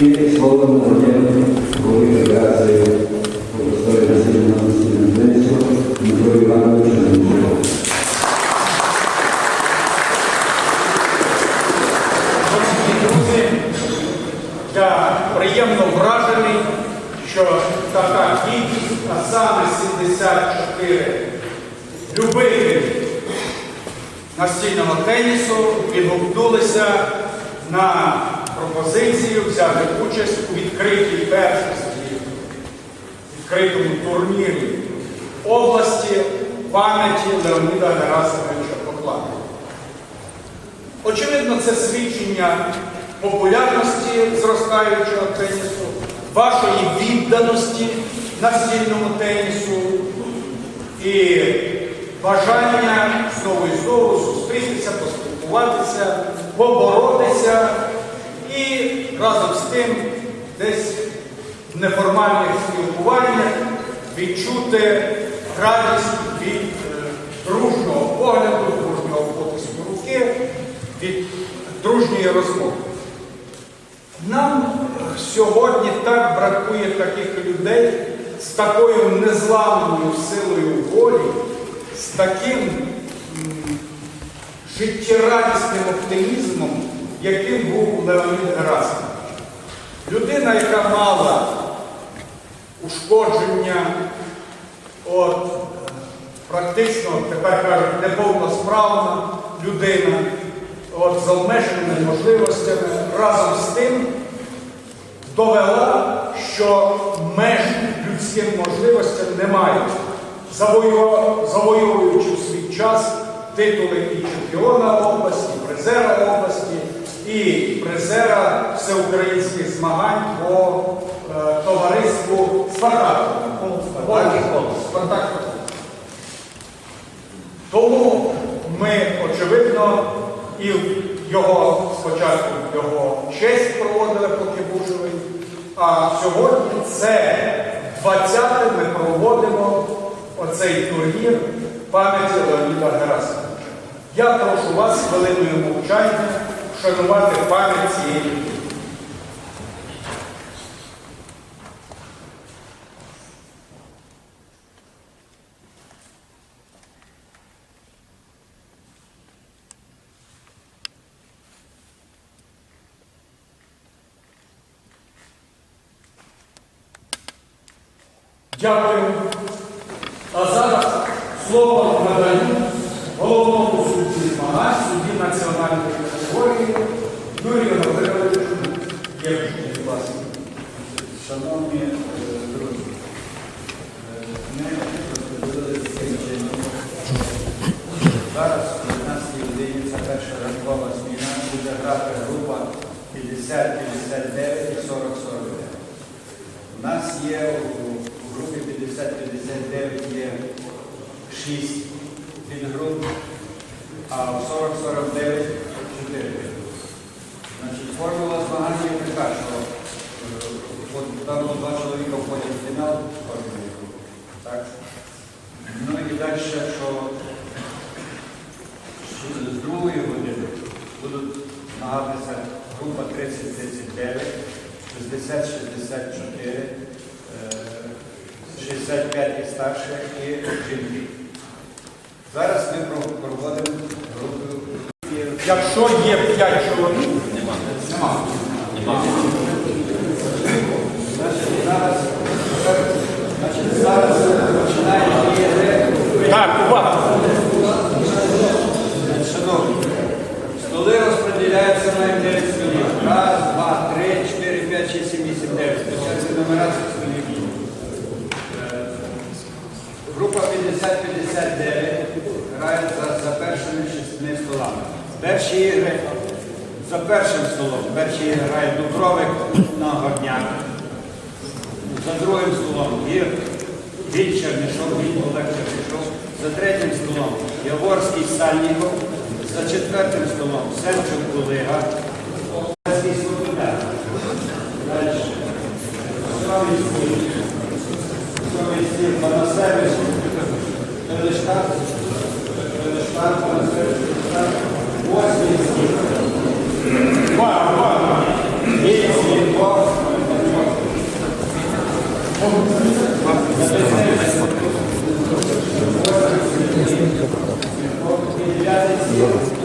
І слово надає голові федерації обласної Дмитро Івановичу Дмитро. Друзі, я приємно вражений, що така кількість, а саме 74 любителів настільного тенісу відгукнулися на пропозицію взяти участь у відкритій першості, відкритому турнірі області пам'яті Леоніда Герасимовича Поклада. Очевидно, це свідчення популярності зростаючого тенісу, вашої відданості настільному тенісу і бажання знову і знову зустрітися, поспілкуватися, поборотися і разом з тим десь в неформальних спілкуваннях відчути радість від е, дружнього погляду, дружнього потиску руки, від дружньої розмови. Нам сьогодні так бракує таких людей з такою незламною силою волі, з таким життєрадісним оптимізмом, яким був Леонід Герасимович. Людина, яка мала ушкодження, от, практично, тепер кажуть, неповносправна людина, от, з обмеженими можливостями, разом з тим довела, що меж людським можливостям немає, завоюючи в свій час титули і чемпіона області, призера області, і призера всеукраїнських змагань по е, товариству Спартак. Спартак. Тому ми, очевидно, і його спочатку його честь проводили, поки був а сьогодні це 20-те ми проводимо оцей турнір пам'яті Леоніда Герасимовича. Я прошу вас хвилиною мовчання вшанувати пам'ять цієї людини. Дякую. А зараз слово надаю головному судді змагань, судді національної категорії Юрію Євгенію, будь. Шановні е, друзі, е, ми розподілили цей. Зараз у 15 годині це перша ранкова зміна, буде грати група 50, 59 і 40, 49. У нас є у групі 50-59 є 6 підгруп, а в 40-49 4 підгрупи. Значить, формула змагання така, що е, там два чоловіка входять в фінал групи. Так? Ну і далі, що з другої години будуть змагатися група 30-39, 60-64, е, 65 і старше і жінки. Зараз ми проводимо групу. Якщо є 5 чоловік, нема. Значить, зараз, значить, зараз починаємо. Так, увага. 70-59 грають за, за першими шістьми столами. Перші ігри за першим столом. Перші ігри грає Дубровик на Горняк. За другим столом гір, він чернішов, він Олег Чернишов. За третім столом Яворський Сальніков. За четвертим столом Сенчук Кулига. Олеський Свобода. Далі. Сьомий стіл. Сьомий стіл Дякую.